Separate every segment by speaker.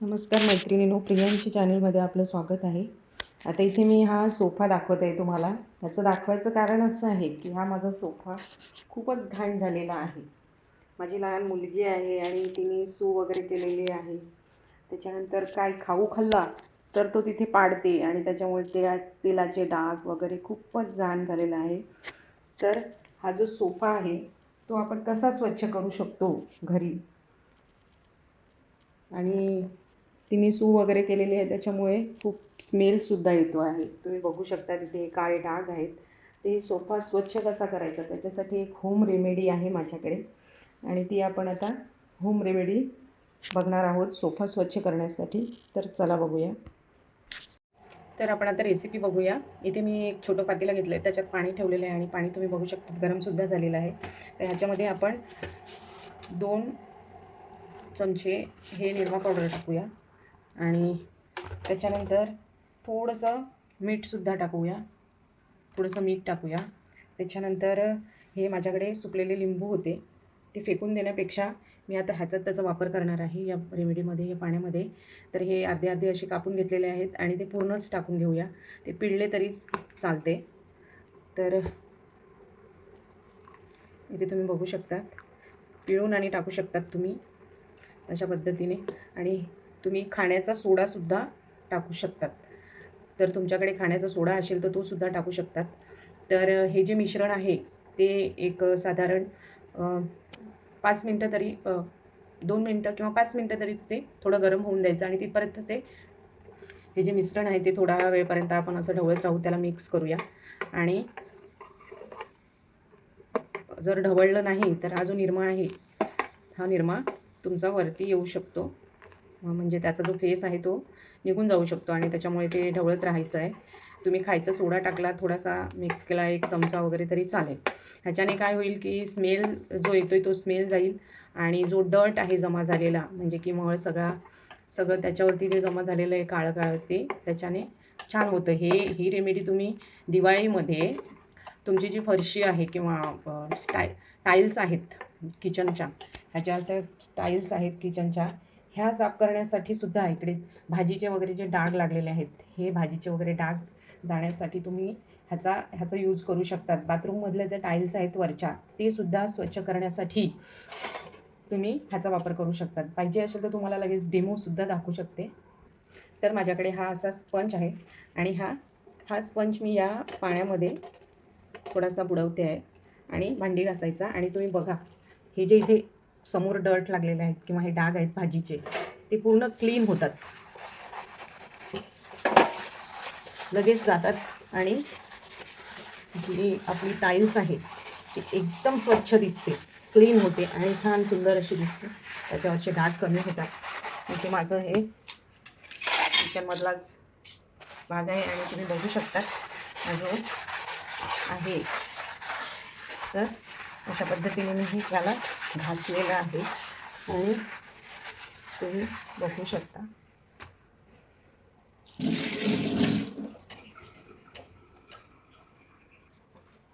Speaker 1: नमस्कार मैत्रिणीनो प्रियांशी चॅनलमध्ये आपलं स्वागत आहे. आता इथे मी हा सोफा दाखवत आहे तुम्हाला. ह्याचं दाखवायचं कारण असं आहे की हा माझा सोफा खूपच घाण झालेला आहे. माझी लहान मुलगी आहे आणि तिने सू वगैरे केलेली आहे. त्याच्यानंतर काय खाऊ खाल्ला तर तो तिथे पाडते आणि त्याच्यामुळे ते तेलाचे डाग वगैरे खूपच घाण झालेला आहे. तर हा जो सोफा आहे तो आपण कसा स्वच्छ करू शकतो घरी? आणि तिने सू वगैरे केलेली आहे त्याच्यामुळे खूप स्मेलसुद्धा येतो आहे. तुम्ही बघू शकता तिथे काळे डाग आहेत. ते सोफा स्वच्छ कसा करायचा त्याच्यासाठी एक होम रेमेडी आहे माझ्याकडे. आणि ती आपण आता होम रेमेडी बघणार आहोत सोफा स्वच्छ करण्यासाठी. तर चला बघूया. तर आपण आता रेसिपी बघूया. इथे मी एक छोटं पातेलं घेतलं आहे त्याच्यात पाणी ठेवलेलं आहे आणि पाणी तुम्ही बघू शकता गरमसुद्धा झालेलं आहे. तर ह्याच्यामध्ये आपण दोन चमचे हे निरमा पावडर टाकूया. आणि त्याच्यानंतर थोडंसं मीठसुद्धा टाकूया. थोडंसं मीठ टाकूया. त्याच्यानंतर हे माझ्याकडे सुकलेले लिंबू होते. ते फेकून देण्यापेक्षा मी आता ह्याचाच त्याचा वापर करणार आहे या रेमेडीमध्ये या पाण्यामध्ये. तर हे अर्धे अर्धे असे कापून घेतलेले आहेत आणि ते पूर्णच टाकून घेऊया. ते पिळले तरीच चालते. तर इथे तुम्ही बघू शकतात. पिळून आणि टाकू शकतात तुम्ही. अशा पद्धतीने. आणि तुम्ही खाण्याचा सोडासुद्धा टाकू शकतात. तर तुमच्याकडे खाण्याचा सोडा असेल तर तो सुद्धा टाकू शकतात. तर हे जे मिश्रण आहे ते एक साधारण पाच मिनटं तरी दोन मिनटं किंवा पाच मिनटं तरी ते थोडं गरम होऊन द्यायचं आणि तिथपर्यंत ते हे जे मिश्रण आहे ते थोडा वेळपर्यंत आपण असं ढवळत राहू त्याला मिक्स करूया. आणि जर ढवळलं नाही तर हा जो निरमा आहे हा निरमा तुमचा वरती येऊ शकतो. म्हणजे त्याचा जो फेस आहे तो निघून जाऊ शकतो आणि त्याच्यामुळे ते ढवळत राहायचं आहे. तुम्ही खायचा सोडा टाकला थोडासा मिक्स केला एक चमचा वगैरे तरी चालेल. ह्याच्याने काय होईल की स्मेल जो येतो आहे तो स्मेल जाईल आणि जो डर्ट आहे जमा झालेला म्हणजे की मळ सगळा सगळं त्याच्यावरती जे जमा झालेलं आहे काळं काळं ते त्याच्याने छान होतं. हे ही रेमेडी तुम्ही दिवाळीमध्ये तुमची जी फरशी आहे किंवा स्टाय टाईल्स आहेत किचनच्या ह्याच्या अशा टाईल्स आहेत किचनच्या ह्या साफ करण्यासाठी सुद्धा इकडे भाजीचे वगैरे जे डाग लागलेले आहेत हे भाजीचे वगैरे डाग जाण्यासाठी तुम्ही ह्याचा ह्याचा यूज करू शकतात. बाथरूममधल्या जे टाईल्स आहेत वरच्या ते सुद्धा स्वच्छ करण्यासाठी तुम्ही ह्याचा वापर करू शकतात. पाहिजे असेल तर तुम्हाला लगेच डेमोसुद्धा दाखवू शकते. तर माझ्याकडे हा असा स्पंज आहे आणि हा हा स्पंज मी या पाण्यामध्ये थोडासा बुडवते आहे आणि भांडी घासायचा आणि तुम्ही बघा हे जे इथे समोर डर्ट लागलेले आहेत किंवा हे डाग आहेत भाजीचे ते पूर्ण क्लीन होतात. लगेच जातात आणि जी आपली टाईल्स आहे ती एकदम स्वच्छ दिसते क्लीन होते आणि छान सुंदर अशी दिसते. त्याच्यावरचे डाग कमी होतात. इथे माझं हे किचनमधलाच भाग आहे आणि तुम्ही बघू शकता माझं आहे. तर अशा पद्धतीने मी ही त्याला घासलेलं आहे आणि तुम्ही बघू शकता.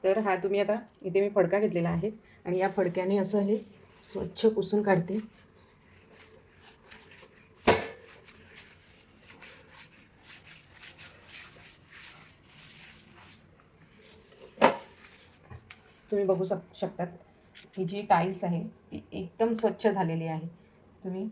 Speaker 1: तर हा तुम्ही आता इथे मी फडका घेतलेला आहे आणि या फडक्याने असं हे स्वच्छ पुसून काढते. तुम्ही बघू शक शकतात. ही जी टाईल्स आहे ती एकदम स्वच्छ झालेली आहे. तुम्ही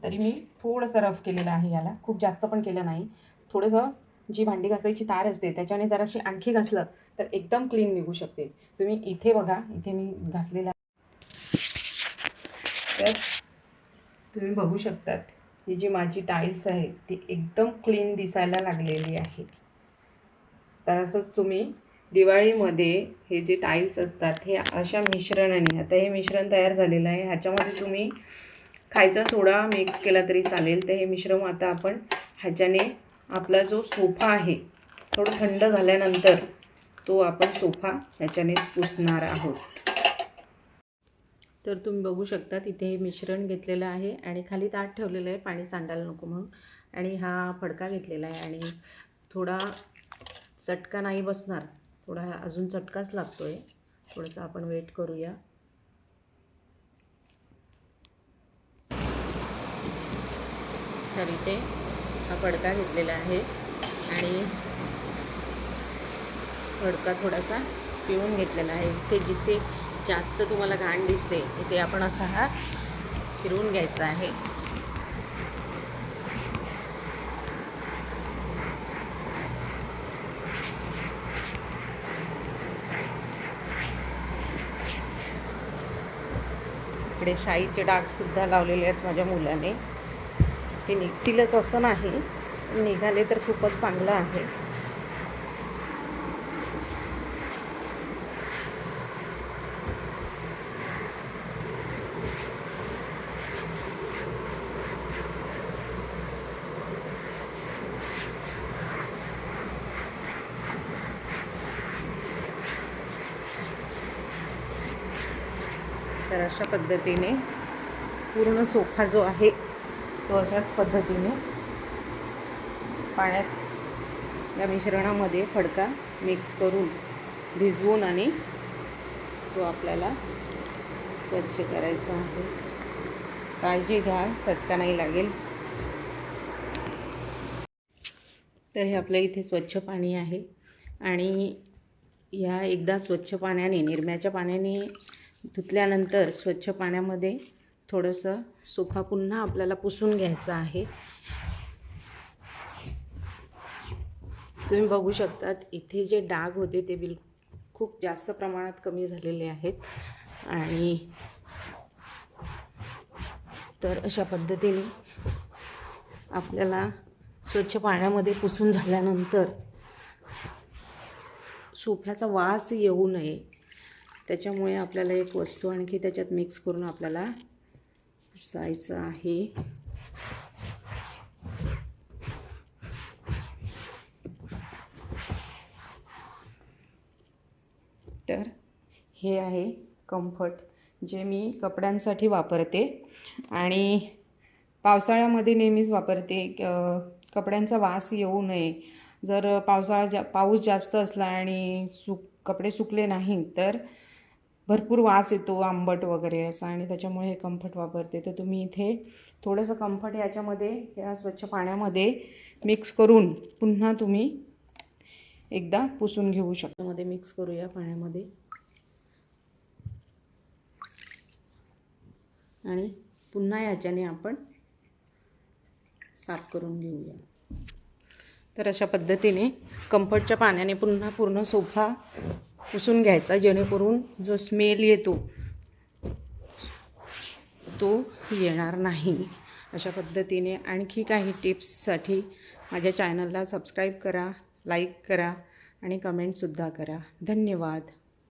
Speaker 1: तरी मी थोडंसं रफ केलेलं आहे याला. खूप जास्त पण केलं नाही. थोडंसं जी भांडी घासायची तार असते त्याच्याने जराशी आणखी घासलं तर एकदम क्लीन निघू शकते. तुम्ही इथे बघा इथे मी घासलेला. तर तुम्ही बघू शकतात ही जी माझी टाईल्स आहे ती एकदम क्लीन दिसायला लागलेली आहे. तर असंच तुम्ही दिवाळीमध्ये हे जे टाईल्स असतात हे अशा मिश्रणाने आता हे मिश्रण तयार झालेलं आहे. ह्याच्यामध्ये तुम्ही खायचा सोडा मिक्स केला तरी चालेल. तर हे मिश्रण आता आपण ह्याच्याने आपला जो सोफा आहे थोडं थंड झाल्यानंतर तो आपण सोफा ह्याच्यानेच पुसणार आहोत. तर तुम्ही बघू शकता तिथे हे मिश्रण घेतलेलं आहे आणि खाली ताट ठेवलेलं आहे. पाणी सांडायला नको म्हणून. आणि हा फडका घेतलेला आहे आणि थोडा चटका नाही बसणार. थोडा अजून चटकाच लागतो आहे थोडंसं आपण वेट करूया. तर इथे हा फडका घेतलेला आहे आणि फडका थोडासा पिळून घेतलेला आहे. इथे जिथे जास्त तुम्हाला घाण दिसते इथे आपण असा हा फिरवून घ्यायचा आहे. इकडे शाईचे डागसुद्धा लावलेले आहेत माझ्या मुलाने. ते निघतीलच असं नाही. निघाले तर खूपच चांगलं आहे. तर अशा पद्धतीने पूर्ण सोफा जो आहे तो अशाच पद्धतीने पाण्यात या मिश्रणामध्ये फडका मिक्स करून भिजवून आणि तो आपल्याला स्वच्छ करायचा आहे. काळजी घ्या चटका नाही लागेल. तर हे आपल्या इथे स्वच्छ पाणी आहे. आणि ह्या एकदा स्वच्छ पाण्याने निरम्याच्या पाण्याने धुतल्यानंतर स्वच्छ पाण्यामध्ये थोडंसं सोफा पुन्हा आपल्याला पुसून घ्यायचा आहे. तुम्ही बघू शकतात इथे जे डाग होते ते बिल खूप जास्त प्रमाणात कमी झालेले आहेत. आणि तर अशा पद्धतीने आपल्याला स्वच्छ पाण्यामध्ये पुसून झाल्यानंतर सोफ्याचा वास येऊ नये. त्याच्यामुळे आपल्याला एक वस्तू आणखी त्याच्यात मिक्स करून आपल्याला पुसायचं आहे. तर हे आहे कम्फर्ट जे मी कपड्यांसाठी वापरते. आणि पावसाळ्यामध्ये नेहमीच वापरते कपड्यांचा वास येऊ नये. जर पावसाळा जा पाऊस जास्त असला आणि सुक कपडे सुकले नाही तर भरपूर वास येतो आंबट वगैरे असा आणि त्याच्यामुळे हे कम्फर्ट वापरते. तर तुम्ही इथे थोडंसं कम्फर्ट याच्यामध्ये या स्वच्छ पाण्यामध्ये मिक्स करून पुन्हा तुम्ही एकदा पुसून घेऊ शकता. मध्ये मिक्स करूया पाण्यामध्ये. आणि पुन्हा याच्याने आपण साफ करून घेऊया. तर अशा पद्धतीने कम्फर्टच्या पाण्याने पुन्हा पूर्ण सोफा पुसून घ्यायचा जेणेकरून जो स्मेल येतो तो येणार नाही. अशा पद्धतीने आणखी काही टिप्ससाठी माझ्या चॅनलला सबस्क्राईब करा लाईक करा आणि कमेंटसुद्धा करा. धन्यवाद.